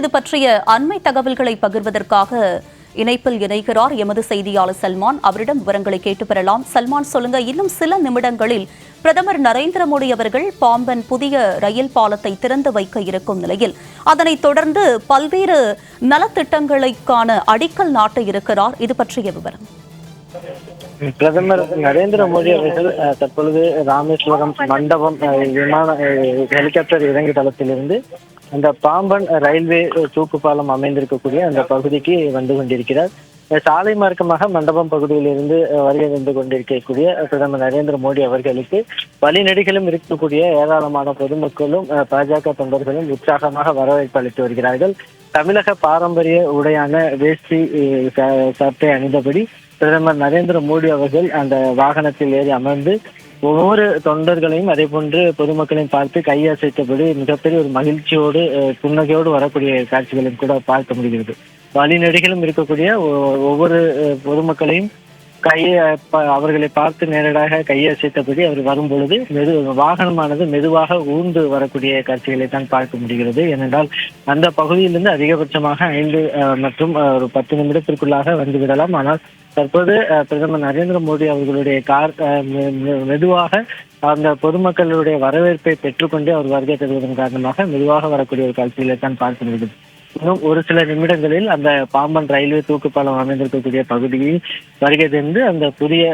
இது பற்றிய அண்மை தகவல்களை பகிர்வதற்காக இணைப்பில் இணைகிறார் எமது செய்தியாளர் சல்மான். அவரிடம் விவரங்களை கேட்டு பெறலாம். சல்மான் சொல்லுங்க. இன்னும் சில நிமிடங்களில் பிரதமர் நரேந்திர மோடி அவர்கள் பாம்பன் புதிய ரயில் பாலத்தை திறந்து வைக்க இருக்கும் நிலையில் அதனைத் தொடர்ந்து பல்வேறு நலத்திட்டங்களுக்கான அடிக்கல் நாட்ட இருக்கிறார். இது பற்றிய விவரம். பிரதமர் நரேந்திர மோடி அவர்கள் அஹ், தற்பொழுது ராமேஸ்வரம் மண்டபம் அஹ், விமான ஹெலிகாப்டர் இறங்கு தளத்திலிருந்து அந்த பாம்பன் ரயில்வே தூக்கு பாலம் அமைந்திருக்கக்கூடிய அந்த பகுதிக்கு வந்து கொண்டிருக்கிறார். சாலை மார்க்கமாக மண்டபம் பகுதியிலிருந்து வருகை வந்து கொண்டிருக்கக்கூடிய பிரதமர் நரேந்திர மோடி அவர்களுக்கு வழிநெடுகளும் இருக்கக்கூடிய ஏராளமான பொதுமக்களும் அஹ், பாஜக தொண்டர்களும் உற்சாகமாக வரவேற்பு அளித்து வருகிறார்கள். தமிழக பாரம்பரிய உடையான வேஷ்டி சட்டை அணிந்தபடி பிரதமர் நரேந்திர மோடி அவர்கள் அந்த வாகனத்தில் ஏறி அமர்ந்து ஒவ்வொரு தொண்டர்களையும் அதே போன்று பொதுமக்களையும் பார்த்து கையசைத்தபடி மிகப்பெரிய ஒரு மகிழ்ச்சியோடு புன்னகையோடு வரக்கூடிய காட்சிகளையும் கூட பார்க்க முடிகிறது. வழிநெடுகிலும் இருக்கக்கூடிய ஒ- ஒவ்வொரு அஹ், பொதுமக்களையும் கையை அவர்களை பார்த்து நேரடியாக கையசைத்தபடி அவர் வரும்பொழுது மெது வாகனமானது மெதுவாக ஊர்ந்து வரக்கூடிய காட்சிகளை தான் பார்க்க முடிகிறது. ஏனென்றால் அந்த பகுதியிலிருந்து அதிகபட்சமாக ஐந்து அஹ், மற்றும் ஒரு பத்து நிமிடத்திற்குள்ளாக வந்து விடலாம். ஆனால் தற்போது பிரதமர் நரேந்திர மோடி அவர்களுடைய கார் அஹ், மெ- மெதுவாக அந்த பொதுமக்களுடைய வரவேற்பை பெற்றுக்கொண்டு அவர் வருகை தருவதன் காரணமாக மெதுவாக வரக்கூடிய ஒரு காட்சிகளை தான் பார்க்க முடிகிறது. இன்னும் ஒரு சில நிமிடங்களில் அந்த பாம்பன் ரயில்வே தூக்குப்பாலம் அமைந்திருக்கக்கூடிய பகுதியில் வருகை தந்து அந்த புதிய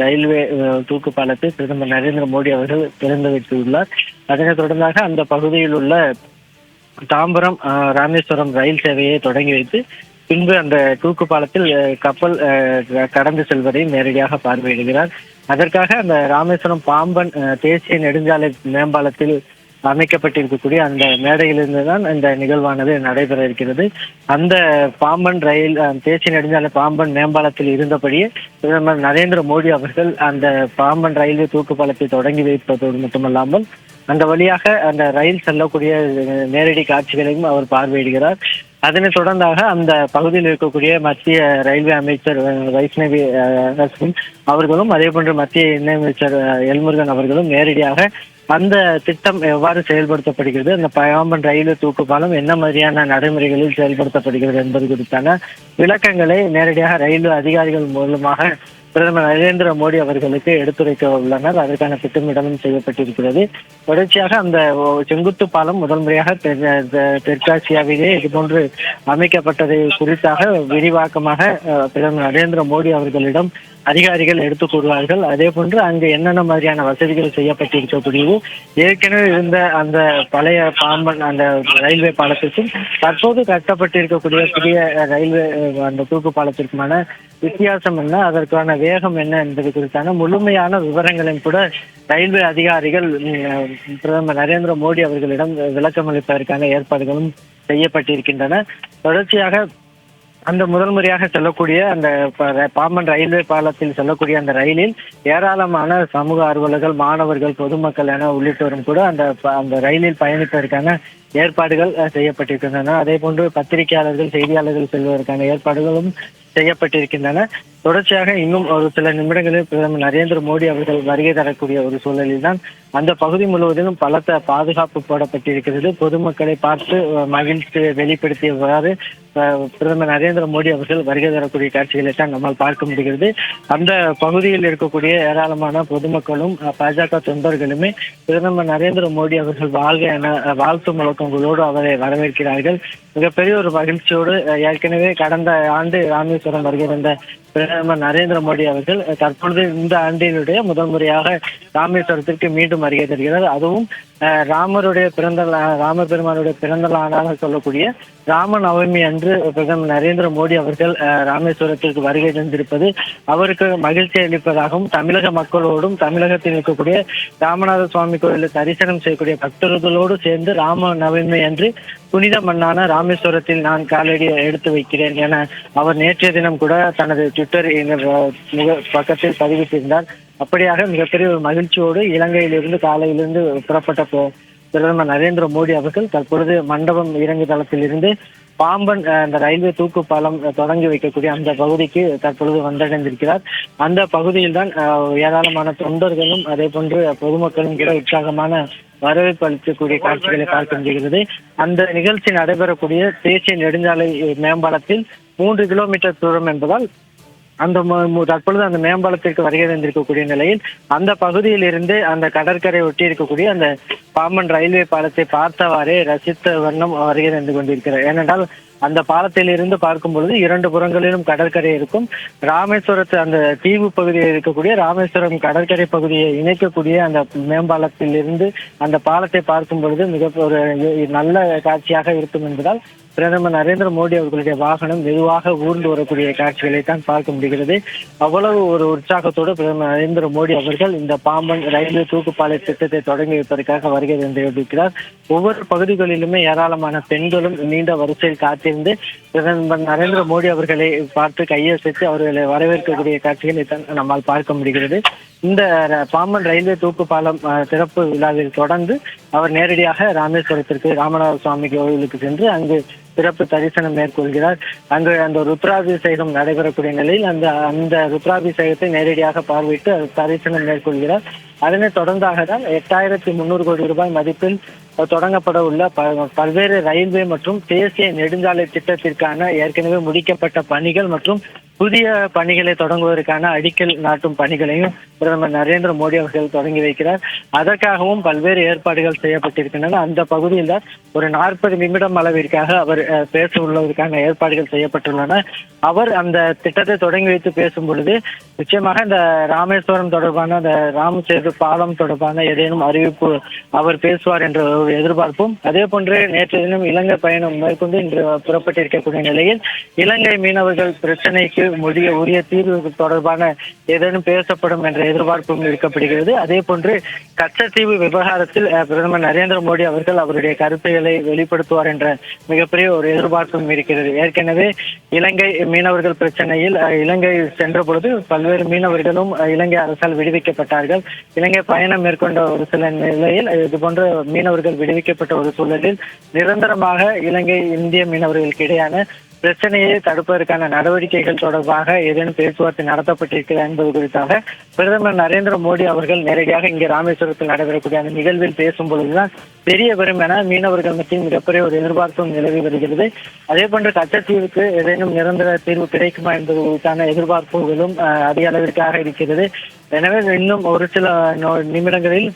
ரயில்வே தூக்குப்பாலத்தை தூக்கு பாலத்தை பிரதமர் நரேந்திர மோடி அவர்கள் திறந்து வைத்துள்ளார். அதனைத் தொடர்ந்தாக அந்த பகுதியில் உள்ள தாம்பரம் ராமேஸ்வரம் ரயில் சேவையை தொடங்கி வைத்து பின்பு அந்த தூக்கு பாலத்தில் கப்பல் அஹ், கடந்து செல்வதை நேரடியாக பார்வையிடுகிறார். அதற்காக அந்த ராமேஸ்வரம் பாம்பன் அஹ், தேசிய நெடுஞ்சாலை மேம்பாலத்தில் அமைக்கப்பட்டிருக்கக்கூடிய அந்த மேடையிலிருந்து தான் இந்த நிகழ்வானது நடைபெற இருக்கிறது. அந்த பாம்பன் ரயில் அஹ், தேசிய நெடுஞ்சாலை பாம்பன் மேம்பாலத்தில் இருந்தபடியே பிரதமர் நரேந்திர மோடி அவர்கள் அந்த பாம்பன் ரயில்வே தூக்கு பாலத்தை தொடங்கி வைப்பதோடு மட்டுமல்லாமல் அந்த வழியாக அந்த ரயில் செல்லக்கூடிய நேரடி காட்சிகளையும் அவர் பார்வையிடுகிறார். அதனைத் தொடர்ந்தாக அந்த பகுதியில் இருக்கக்கூடிய மத்திய ரயில்வே அமைச்சர் வைஷ்ணவி அஹ், அவர்களும் அதே போன்று மத்திய இணையமைச்சர் எல்முருகன் அவர்களும் நேரடியாக அந்த திட்டம் எவ்வாறு செயல்படுத்தப்படுகிறது? அந்த பயாம்பன் ரயில்வே தூக்கு பாலம் என்ன மாதிரியான நடைமுறைகளில் செயல்படுத்தப்படுகிறது என்பது குறித்தான விளக்கங்களை நேரடியாக ரயில்வே அதிகாரிகள் மூலமாக பிரதமர் நரேந்திர மோடி அவர்களுக்கு எடுத்துரைக்க உள்ளனர். அதற்கான திட்டமிடலும் செய்யப்பட்டிருக்கிறது. தொடர்ச்சியாக அந்த ஓ- செங்குத்து பாலம் முதல் முறையாக தெற்காசியாவிலே இதுபோன்று அமைக்கப்பட்டதை குறித்தாக விரிவாக்கமாக பிரதமர் நரேந்திர மோடி அவர்களிடம் அதிகாரிகள் எடுத்துக் கூறுவார்கள். அதே போன்று அங்கு என்னென்ன மாதிரியான வசதிகள் செய்யப்பட்டிருக்கக்கூடியவோ ஏற்கனவே இருந்த அந்த பழைய பாம்பன் அந்த ரயில்வே பாலத்திற்கும் தற்போது கட்டப்பட்டிருக்கக்கூடிய புதிய ரயில்வே அந்த தூக்கு பாலத்திற்குமான வித்தியாசம் என்ன அதற்கான வேகம் என்ன என்பது குறித்தான முழுமையான விவரங்களையும் கூட ரயில்வே அதிகாரிகள் பிரதமர் நரேந்திர மோடி அவர்களிடம் விளக்கமளிப்பதற்கான ஏற்பாடுகளும் செய்யப்பட்டிருக்கின்றன. தொடர்ச்சியாக அந்த முதல் முறையாக செல்லக்கூடிய அந்த பாம்பன் ரயில்வே பாலத்தில் செல்லக்கூடிய அந்த ரயிலில் ஏராளமான சமூக ஆர்வலர்கள் மாணவர்கள் பொதுமக்கள் என உள்ளிட்டோரும் கூட அந்த ப- அந்த ரயிலில் பயணிப்பதற்கான ஏற்பாடுகள் அஹ், செய்யப்பட்டிருக்கின்றன. அதே போன்று பத்திரிகையாளர்கள் செய்தியாளர்கள் செல்வதற்கான ஏற்பாடுகளும் செய்யப்பட்டிருக்கின்றன. தொடர்ச்சியாக இன்னும் ஒரு சில நிமிடங்களில் பிரதமர் நரேந்திர மோடி அவர்கள் வருகை தரக்கூடிய ஒரு சூழலில் தான் அந்த பகுதி முழுவதிலும் பலத்த பாதுகாப்பு போடப்பட்டிருக்கிறது. பொதுமக்களை பார்த்து மகிழ்ச்சி வெளிப்படுத்தியவாறு பிரதமர் நரேந்திர மோடி அவர்கள் வருகை தரக்கூடிய காட்சிகளை தான் நம்மால் பார்க்க முடிகிறது. அந்த பகுதியில் இருக்கக்கூடிய ஏராளமான பொதுமக்களும் பாஜக தொண்டர்களுமே பிரதமர் நரேந்திர மோடி அவர்கள் வாழ்க என வாழ்த்து முழக்கங்களோடு அவரை வரவேற்கிறார்கள். மிகப்பெரிய ஒரு மகிழ்ச்சியோடு ஏற்கனவே கடந்த ஆண்டு ராமேஸ்வரம் வருகை தந்த பிரதமர் நரேந்திர மோடி அவர்கள் தற்பொழுது இந்த ஆண்டினுடைய முதல் முறையாக ராமேஸ்வரத்திற்கு மீண்டும் வருகை தருகிறார் அதுவும் அஹ், ராமருடைய பிறந்த ராம பெருமானுடைய பிறந்த நாளாக சொல்லக்கூடிய ராம நவமி அன்று பிரதமர் நரேந்திர மோடி அவர்கள் அஹ், ராமேஸ்வரத்திற்கு வருகை தந்திருப்பது அவருக்கு மகிழ்ச்சி அளிப்பதாகவும் தமிழக மக்களோடும் தமிழகத்தில் இருக்கக்கூடிய ராமநாத சுவாமி கோயிலில் தரிசனம் செய்யக்கூடிய பக்தர்களோடு சேர்ந்து ராம நவமி அன்று புனித மண்ணான ராமேஸ்வரத்தில் நான் காலடி எடுத்து வைக்கிறேன் என அவர் நேற்றைய தினம் கூட தனது ட்விட்டர் பக்கத்தில் பதிவிட்டிருந்தார். அப்படியாக மிகப்பெரிய ஒரு மகிழ்ச்சியோடு இலங்கையிலிருந்து காலையிலிருந்து புறப்பட்ட பிரதமர் நரேந்திர மோடி அவர்கள் தற்பொழுது மண்டபம் இறங்கு தளத்திலிருந்து பாம்பன் அந்த ரயில்வே தூக்கு பாலம் தொடங்கி வைக்கக்கூடிய அந்த பகுதிக்கு தற்பொழுது வந்தடைந்திருக்கிறார். அந்த பகுதியில் தான் ஏராளமான தொண்டர்களும் அதே போன்று பொதுமக்களும் கூட உற்சாகமான வரவேற்பு அளிக்கக்கூடிய காட்சிகளை பார்க்க முடிகிறது. அந்த நிகழ்ச்சி நடைபெறக்கூடிய தேசிய நெடுஞ்சாலை மேம்பாலத்தில் மூன்று கிலோமீட்டர் தூரம் என்பதால் அந்த தற்பொழுது அந்த மேம்பாலத்திற்கு வருகை தந்திருக்கக்கூடிய நிலையில் அந்த பகுதியில் இருந்து அந்த கடற்கரை ஒட்டி இருக்கக்கூடிய அந்த பாம்பன் ரயில்வே பாலத்தை பார்த்தவாறே ரசித்த வண்ணம் வருகை தந்து கொண்டிருக்கிறார். ஏனென்றால் அந்த பாலத்தில் இருந்து பார்க்கும் பொழுது இரண்டு புறங்களிலும் கடற்கரை இருக்கும். ராமேஸ்வரத்து அந்த தீவு பகுதியில் இருக்கக்கூடிய ராமேஸ்வரம் கடற்கரை பகுதியை இணைக்கக்கூடிய அந்த மேம்பாலத்தில் இருந்து அந்த பாலத்தை பார்க்கும் பொழுது மிக ஒரு நல்ல காட்சியாக இருக்கும் என்பதால் பிரதமர் நரேந்திர மோடி அவர்களுடைய வாகனம் மெதுவாக ஊர்ந்து வரக்கூடிய காட்சிகளை தான் பார்க்க முடிகிறது. அவ்வளவு ஒரு உற்சாகத்தோடு பிரதமர் நரேந்திர மோடி அவர்கள் இந்த பாம்பன் ரயில்வே தூக்குப்பாலை திட்டத்தை தொடங்கி வைப்பதற்காக வருகை தந்திருக்கிறார் ஒவ்வொரு பகுதிகளிலுமே ஏராளமான பெண்களும் நீண்ட வரிசையில் காத்திருந்து பிரதமர் நரேந்திர மோடி அவர்களை பார்த்து கையசைத்து அவர்களை வரவேற்கக்கூடிய காட்சிகளை தான் நம்மால் பார்க்க முடிகிறது. இந்த பாம்பன் ரயில்வே தூக்கு பாலம் திறப்பு விழாவில் தொடர்ந்து அவர் நேரடியாக ராமேஸ்வரத்திற்கு ராமநாத சுவாமி கோவிலுக்கு சென்று அங்கு சிறப்பு தரிசனம் மேற்கொள்கிறார். அங்கு அந்த ருத்ராபிஷேகம் நடைபெறக்கூடிய நிலையில் அந்த அந்த ருத்ராபிஷேகத்தை நேரடியாக பார்வையிட்டு தரிசனம் மேற்கொள்கிறார். அதனைத் தொடர்ந்தாக தான் எட்டாயிரத்தி முன்னூறு கோடி ரூபாய் மதிப்பில் தொடங்கப்பட உள்ள ப- பல்வேறு ரயில்வே மற்றும் தேசிய நெடுஞ்சாலை திட்டத்திற்கான ஏற்கனவே முடிக்கப்பட்ட பணிகள் மற்றும் புதிய பணிகளை தொடங்குவதற்கான அடிக்கல் நாட்டும் பணிகளையும் பிரதமர் நரேந்திர மோடி அவர்கள் தொடங்கி வைக்கிறார். அதற்காகவும் பல்வேறு ஏற்பாடுகள் செய்யப்பட்டிருக்கின்றன. அந்த பகுதியில் ஒரு நாற்பது நிமிடம் அளவிற்காக அவர் பேச உள்ளதற்கான ஏற்பாடுகள் செய்யப்பட்டுள்ளன. அவர் அந்த திட்டத்தை தொடங்கி வைத்து பேசும் பொழுது நிச்சயமாக இந்த ராமேஸ்வரம் தொடர்பான இந்த ராமசேது பாலம் தொடர்பான ஏதேனும் அறிவிப்பு அவர் பேசுவார் என்ற ஒரு எதிர்பார்ப்பும் அதே போன்று நேற்று தினம் இலங்கை பயணம் மேற்கொண்டு இன்று புறப்பட்டிருக்கக்கூடிய நிலையில் இலங்கை மீனவர்கள் பிரச்சனைக்கு முடிய உரிய தீர்வு தொடர்பான ஏதேனும் பேசப்படும் என்ற எதிர்பார்ப்பும் இருக்கப்படுகிறது அதே போன்று கச்சத்தீவு விவகாரத்தில் பிரதமர் நரேந்திர மோடி அவர்கள் அவருடைய கருத்துக்களை வெளிப்படுத்துவார் என்ற மிகப்பெரிய ஒரு எதிர்பார்ப்பும் இருக்கிறது. ஏற்கனவே இலங்கை மீனவர்கள் பிரச்சனையில் இலங்கை சென்ற பொழுது பல்வேறு மீனவர்களும் இலங்கை அரசால் விடுவிக்கப்பட்டார்கள். இலங்கை பயணம் மேற்கொண்ட ஒரு சில நிலையில் இது போன்ற மீனவர்கள் விடுவிக்கப்பட்ட ஒரு சூழலில் நிரந்தரமாக இலங்கை இந்திய மீனவர்களுக்கு இடையான பிரச்சனையை தடுப்பதற்கான நடவடிக்கைகள் தொடர்பாக ஏதேனும் பேச்சுவார்த்தை நடத்தப்பட்டிருக்கிறது என்பது குறித்தாக பிரதமர் நரேந்திர மோடி அவர்கள் நேரடியாக இங்கே ராமேஸ்வரத்தில் நடைபெறக்கூடிய அந்த நிகழ்வில் பேசும் பொழுதுதான் தெரிய வரும் என மீனவர்கள் மத்தியில் மிகப்பெரிய ஒரு எதிர்பார்ப்பும் நிலவி வருகிறது. அதே போன்று கச்சத்தீவுக்கு ஏதேனும் நிரந்தர தீர்வு கிடைக்குமா என்பது குறித்தான எதிர்பார்ப்புகளும் அஹ், அதிக அளவிற்காக இருக்கிறது. எனவே இன்னும் ஒரு சில நிமிடங்களில்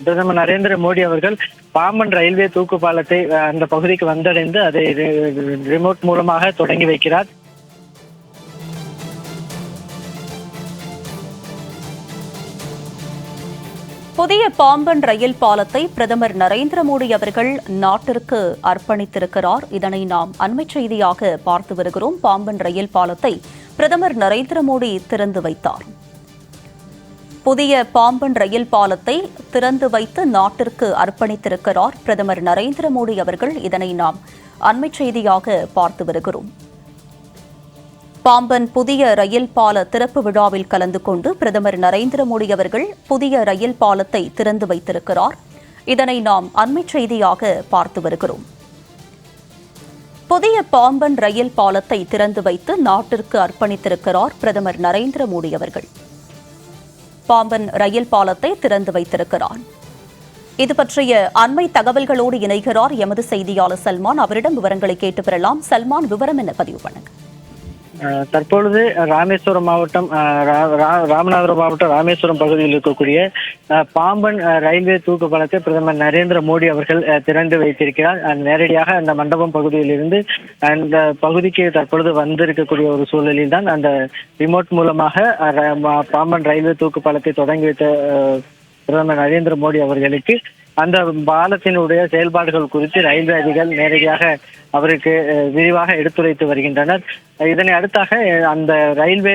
பிரதமர் நரேந்திர மோடி அவர்கள் பாம்பன் ரயில்வே தூக்கு பாலத்தை அந்த பகுதிக்கு வந்தடைந்து அதை ரிமோட் மூலமாக தொடங்கி வைக்கிறார். புதிய பாம்பன் ரயில் பாலத்தை பிரதமர் நரேந்திர மோடி அவர்கள் நாட்டிற்கு அர்ப்பணித்திருக்கிறார். இதனை நாம் அண்மை செய்தியாக பார்த்து வருகிறோம். பாம்பன் ரயில் பாலத்தை பிரதமர் நரேந்திர மோடி திறந்து வைத்தார். புதிய பாம்பன் ரயில் பாலத்தை திறந்து வைத்து நாட்டிற்கு அர்ப்பணித்திருக்கிறார் பிரதமர் நரேந்திர மோடி அவர்கள். இதனை நாம் அண்மைச் செய்தியாக பார்த்து வருகிறோம். பாம்பன் புதிய ரயில் பால திறப்பு விழாவில் கலந்து கொண்டு பிரதமர் நரேந்திர மோடி அவர்கள் புதிய ரயில் பாலத்தை திறந்து வைத்திருக்கிறார். இதனை நாம் அண்மைச் செய்தியாக பார்த்து வருகிறோம். புதிய பாம்பன் ரயில் பாலத்தை திறந்து வைத்து நாட்டிற்கு அர்ப்பணித்திருக்கிறார் பிரதமர் நரேந்திர மோடி அவர்கள். பாம்பன் ரயில் பாலத்தை திறந்து வைத்திருக்கிறார் இது பற்றிய அண்மை தகவல்களோடு இணைகிறார் எமது செய்தியாளர் சல்மான். அவரிடம் விவரங்களை கேட்டு பெறலாம். சல்மான் விவரம் என்ன? பதிவு பண்ணுங்க. தற்பொழுது ராமேஸ்வரம் மாவட்டம் அஹ், ரா- ராமநாதபுரம் மாவட்டம் ராமேஸ்வரம் பகுதியில் இருக்கக்கூடிய அஹ், பாம்பன் ரயில்வே தூக்கு பாலத்தை பிரதமர் நரேந்திர மோடி அவர்கள் அஹ், திறந்து வைத்திருக்கிறார். நேரடியாக அந்த மண்டபம் பகுதியிலிருந்து அந்த பகுதிக்கு தற்பொழுது வந்திருக்கக்கூடிய ஒரு சூழலில் தான் அந்த ரிமோட் மூலமாக பாம்பன் ரயில்வே தூக்கு பாலத்தை தொடங்கி வைத்த பிரதமர் நரேந்திர மோடி அவர்களுக்கு அந்த பாலத்தினுடைய செயல்பாடுகள் குறித்து ரயில்வே அதிகாரிகள் நேரடியாக அவருக்கு விரிவாக எடுத்துரைத்து வருகின்றனர். இதனை அடுத்தாக அந்த ரயில்வே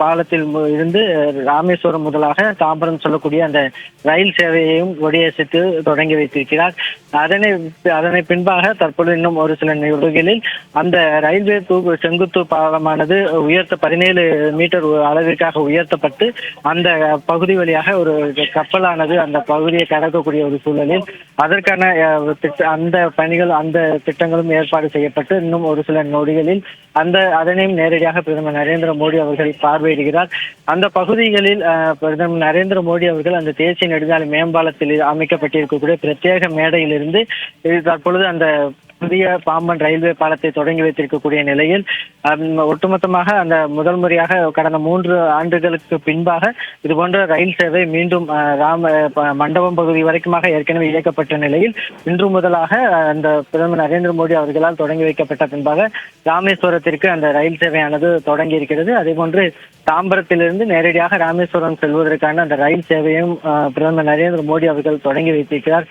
பாலத்தில் இருந்து ராமேஸ்வரம் முதலாக தாம்பரம் சொல்லக்கூடிய அந்த ரயில் சேவையையும் கொடியசைத்து தொடங்கி வைத்திருக்கிறார். அதனை அதனை பின்பாக தற்பொழுது இன்னும் ஒரு சில நிகழ்வுகளில் அந்த ரயில்வே தூக்கு செங்குத்து பாலமானது உயர்த்த பதினேழு மீட்டர் அளவிற்காக உயர்த்தப்பட்டு அந்த பகுதி வழியாக ஒரு கப்பலானது அந்த பகுதியை கடக்கக்கூடிய ஒரு சூழல் சூழலில் அதற்கான அந்த பணிகள் அந்த திட்டங்களும் ஏற்பாடு செய்யப்பட்டு இன்னும் ஒரு சில நொடிகளில் அந்த அதனையும் நேரடியாக பிரதமர் நரேந்திர மோடி அவர்கள் பார்வையிடுகிறார். அந்த பகுதிகளில் அஹ், பிரதமர் நரேந்திர மோடி அவர்கள் அந்த தேசிய நெடுஞ்சாலை மேம்பாலத்தில் அமைக்கப்பட்டிருக்கக்கூடிய பிரத்யேக மேடையிலிருந்து தற்பொழுது அந்த புதிய பாம்பன் ரயில்வே பாலத்தை தொடங்கி வைத்திருக்கக்கூடிய நிலையில் ஒட்டுமொத்தமாக அந்த முதல் முறையாக கடந்த மூன்று ஆண்டுகளுக்கு பின்பாக இதுபோன்ற ரயில் சேவை மீண்டும் ராம மண்டபம் பகுதி வரைக்குமாக ஏற்கனவே இயக்கப்பட்ட நிலையில் இன்று முதலாக அந்த பிரதமர் நரேந்திர மோடி அவர்களால் தொடங்கி வைக்கப்பட்ட பின்பாக ராமேஸ்வரத்திற்கு அந்த ரயில் சேவையானது தொடங்கி இருக்கிறது. அதே போன்று தாம்பரத்திலிருந்து நேரடியாக ராமேஸ்வரம் செல்வதற்கான அந்த ரயில் சேவையும் பிரதமர் நரேந்திர மோடி அவர்கள் தொடங்கி வைத்திருக்கிறார்.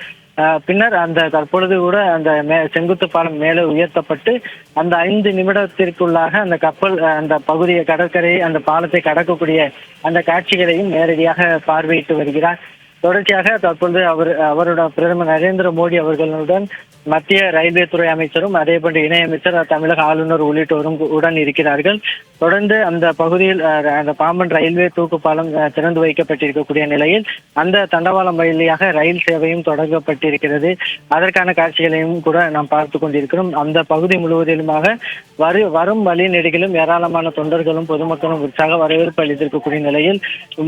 பின்னர் அந்த தற்பொழுது கூட அந்த மே செங்குத்து பாலம் மேலே உயர்த்தப்பட்டு அந்த ஐந்து நிமிடத்திற்குள்ளாக அந்த கப்பல் அஹ், அந்த பகுதியை கடற்கரை அந்த பாலத்தை கடக்கக்கூடிய அந்த காட்சிகளையும் நேரடியாக பார்வையிட்டு வருகிறார். தொடர்ச்சியாக தற்பொழுது அவர் அவரோட பிரதமர் நரேந்திர மோடி அவர்களுடன் மத்திய ரயில்வே துறை அமைச்சரும் அதே போன்று இணையமைச்சர் தமிழக ஆளுநர் உள்ளிட்டோரும் உடன் இருக்கிறார்கள். தொடர்ந்து அந்த பகுதியில் அந்த பாம்பன் ரயில்வே தூக்கு பாலம் திறந்து வைக்கப்பட்டிருக்கக்கூடிய நிலையில் அந்த தண்டவாளம் வழியாக ரயில் சேவையும் தொடங்கப்பட்டிருக்கிறது. அதற்கான காட்சிகளையும் கூட நாம் பார்த்து கொண்டிருக்கிறோம். அந்த பகுதி முழுவதிலுமாக வரு வரும் வழி நெடுகிலும் ஏராளமான தொண்டர்களும் பொதுமக்களும் உற்சாக வரவேற்பு அளித்திருக்கக்கூடிய நிலையில்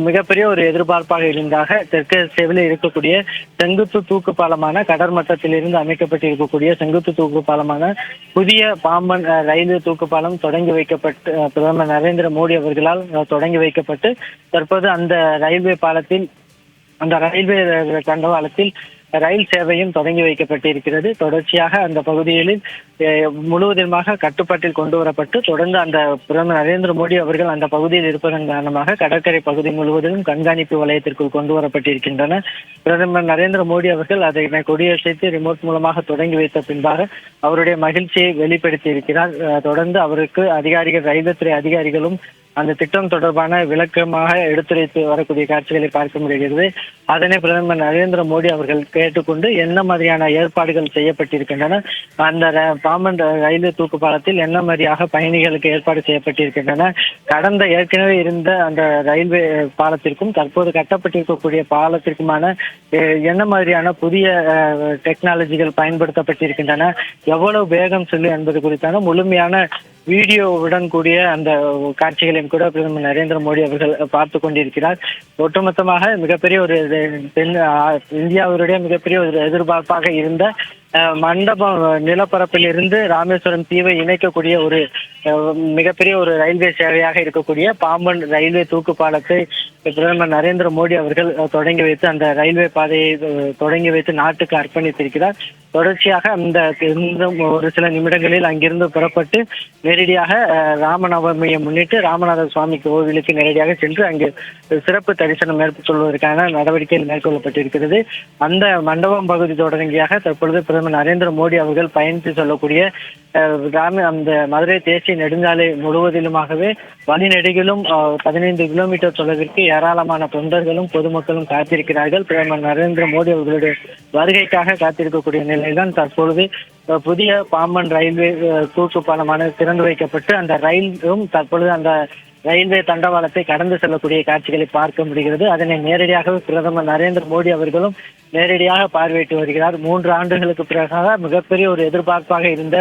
மிகப்பெரிய ஒரு எதிர்பார்ப்பாக இருந்தாக தெற்கு சேவையில் இருக்கக்கூடிய செங்குத்து தூக்கு பாலமான கடற்மட்டத்திலிருந்து அமைக்கப்பட்டு இருக்கக்கூடிய செங்குத்து தூக்கு பாலமான புதிய பாம்பன் ரயில்வே தூக்கு பாலம் தொடங்கி வைக்கப்பட்டு பிரதமர் நரேந்திர மோடி அவர்களால் தொடங்கி வைக்கப்பட்டு தற்போது அந்த ரயில்வே பாலத்தில் அந்த ரயில்வே தண்டவாளத்தில் ரயில் சேவையும் தொடங்கி வைக்கப்பட்டிருக்கிறது. தொடர்ச்சியாக அந்த பகுதிகளில் முழுவதுமாக கட்டுப்பாட்டில் கொண்டு வரப்பட்டு தொடர்ந்து அந்த பிரதமர் நரேந்திர மோடி அவர்கள் அந்த பகுதியில் இருப்பதன் காரணமாக கடற்கரை பகுதி முழுவதிலும் கண்காணிப்பு வலயத்திற்குள் கொண்டு வரப்பட்டிருக்கின்றன பிரதமர் நரேந்திர மோடி அவர்கள் அதை கொடியசைத்து ரிமோட் மூலமாக தொடங்கி வைத்த பின்பாக அவருடைய மகிழ்ச்சியை வெளிப்படுத்தி இருக்கிறார் அஹ், தொடர்ந்து அவருக்கு அதிகாரிகள் ரயில்வே துறை அதிகாரிகளும் அந்த திட்டம் தொடர்பான விளக்கமாக எடுத்துரைத்து வரக்கூடிய காட்சிகளை பார்க்க முடிகிறது. அதனை பிரதமர் நரேந்திர மோடி அவர்கள் கேட்டுக்கொண்டு என்ன மாதிரியான ஏற்பாடுகள் செய்யப்பட்டிருக்கின்றன அந்த பாம்பன் ரயில்வே தூக்கு பாலத்தில் என்ன மாதிரியாக பயணிகளுக்கு ஏற்பாடு செய்யப்பட்டிருக்கின்றன கடந்த ஏற்கனவே இருந்த அந்த ரயில்வே பாலத்திற்கும் தற்போது கட்டப்பட்டிருக்கக்கூடிய பாலத்திற்குமான என்ன மாதிரியான புதிய டெக்னாலஜிகள் பயன்படுத்தப்பட்டிருக்கின்றன எவ்வளவு வேகம் செல்லும் என்பது குறித்தான முழுமையான வீடியோவுடன் கூடிய அந்த காட்சிகளை காட்சிகளையும் கூட பிரதமர் நரேந்திர மோடி அவர்கள் பார்த்து கொண்டிருக்கிறார். ஒட்டுமொத்தமாக மிகப்பெரிய ஒரு இது தென் மிகப்பெரிய ஒரு எதிர்பார்ப்பாக இருந்த அஹ், மண்டபம் நிலப்பரப்பில் இருந்து ராமேஸ்வரம் தீவை இணைக்கக்கூடிய ஒரு மிகப்பெரிய ஒரு ரயில்வே சேவையாக இருக்கக்கூடிய பாம்பன் ரயில்வே தூக்கு பாலத்தை பிரதமர் நரேந்திர மோடி அவர்கள் தொடங்கி வைத்து அந்த ரயில்வே பாதையை தொடங்கி வைத்து நாட்டுக்கு அர்ப்பணித்திருக்கிறார். தொடர்ச்சியாக அந்த ஒரு சில நிமிடங்களில் அங்கிருந்து புறப்பட்டு நேரடியாக ராமநவமியை முன்னிட்டு ராமநாத சுவாமி கோவிலுக்கு நேரடியாக சென்று அங்கு சிறப்பு தரிசனம் மேற்கொள்வதற்கான நடவடிக்கைகள் மேற்கொள்ளப்பட்டிருக்கிறது. அந்த மண்டபம் பகுதி தொடங்கியாக தற்பொழுது பிரதமர் நரேந்திர மோடி அவர்கள் பயணித்து சொல்லக்கூடிய அந்த மதுரை தேசிய நெடுஞ்சாலை முழுவதிலுமாகவே வழிநெடுகிலும் பதினைந்து கிலோமீட்டர் தொலைவிற்கு ஏராளமான தொண்டர்களும் பொதுமக்களும் காத்திருக்கிறார்கள். பிரதமர் நரேந்திர மோடி அவர்களுடைய வருகைக்காக காத்திருக்கக்கூடிய நிலையில்தான் தற்பொழுது புதிய பாம்பன் ரயில்வே தூக்கு பாலமான திறந்து வைக்கப்பட்டு அந்த ரயிலும் தற்பொழுது அந்த ரயில்வே தண்டவாளத்தை கடந்து செல்லக்கூடிய காட்சிகளை பார்க்க முடிகிறது. அதனை நேரடியாகவே பிரதமர் நரேந்திர மோடி அவர்களும் நேரடியாக பார்வையிட்டு வருகிறார். மூன்று ஆண்டுகளுக்கு பிறகாக மிகப்பெரிய ஒரு எதிர்பார்ப்பாக இருந்த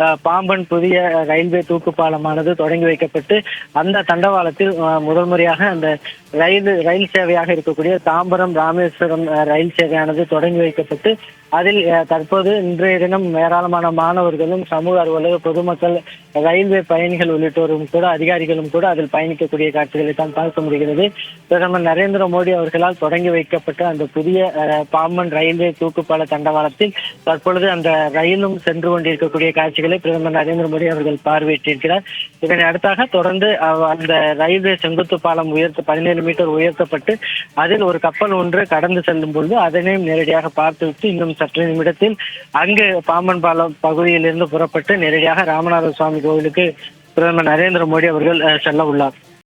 அஹ், பாம்பன் புதிய ரயில்வே தூக்கு பாலமானது தொடங்கி வைக்கப்பட்டு அந்த தண்டவாளத்தில் முதல் முறையாக அந்த ரயில் ரயில் சேவையாக இருக்கக்கூடிய தாம்பரம் ராமேஸ்வரம் அஹ், ரயில் சேவையானது தொடங்கி வைக்கப்பட்டு அதில் அஹ், தற்போது இன்றைய தினம் ஏராளமான மாணவர்களும் சமூக அலுவலக பொதுமக்கள் ரயில்வே பயணிகள் உள்ளிட்டோரும் கூட அதிகாரிகளும் கூட அதில் பயணிக்கக்கூடிய காட்சிகளை தான் பார்க்க முடிகிறது. பிரதமர் நரேந்திர மோடி அவர்களால் தொடங்கி வைக்கப்பட்ட அந்த புதிய அஹ், பாம்பன் ரயில்வே தூக்குப்பால தண்டவாளத்தில் தற்பொழுது அந்த ரயிலும் சென்று கொண்டிருக்கக்கூடிய காட்சிகளை பிரதமர் நரேந்திர மோடி அவர்கள் பார்வையிட்டிருக்கிறார். இதனை அடுத்தாக தொடர்ந்து அந்த ரயில்வே செங்குத்து பாலம் உயர்த்த பதினேழு மீட்டர் உயர்த்தப்பட்டு அதில் ஒரு கப்பல் ஒன்று கடந்து செல்லும் பொழுது அதனையும் நேரடியாக பார்த்துவிட்டு இன்னும் சற்று நிமிடத்தில் அங்கு பாம்பன் பாலம் பகுதியிலிருந்து புறப்பட்டு நேரடியாக ராமநாத சுவாமி கோவிலுக்கு பிரதமர் நரேந்திர மோடி அவர்கள் அஹ், செல்ல உள்ளார்.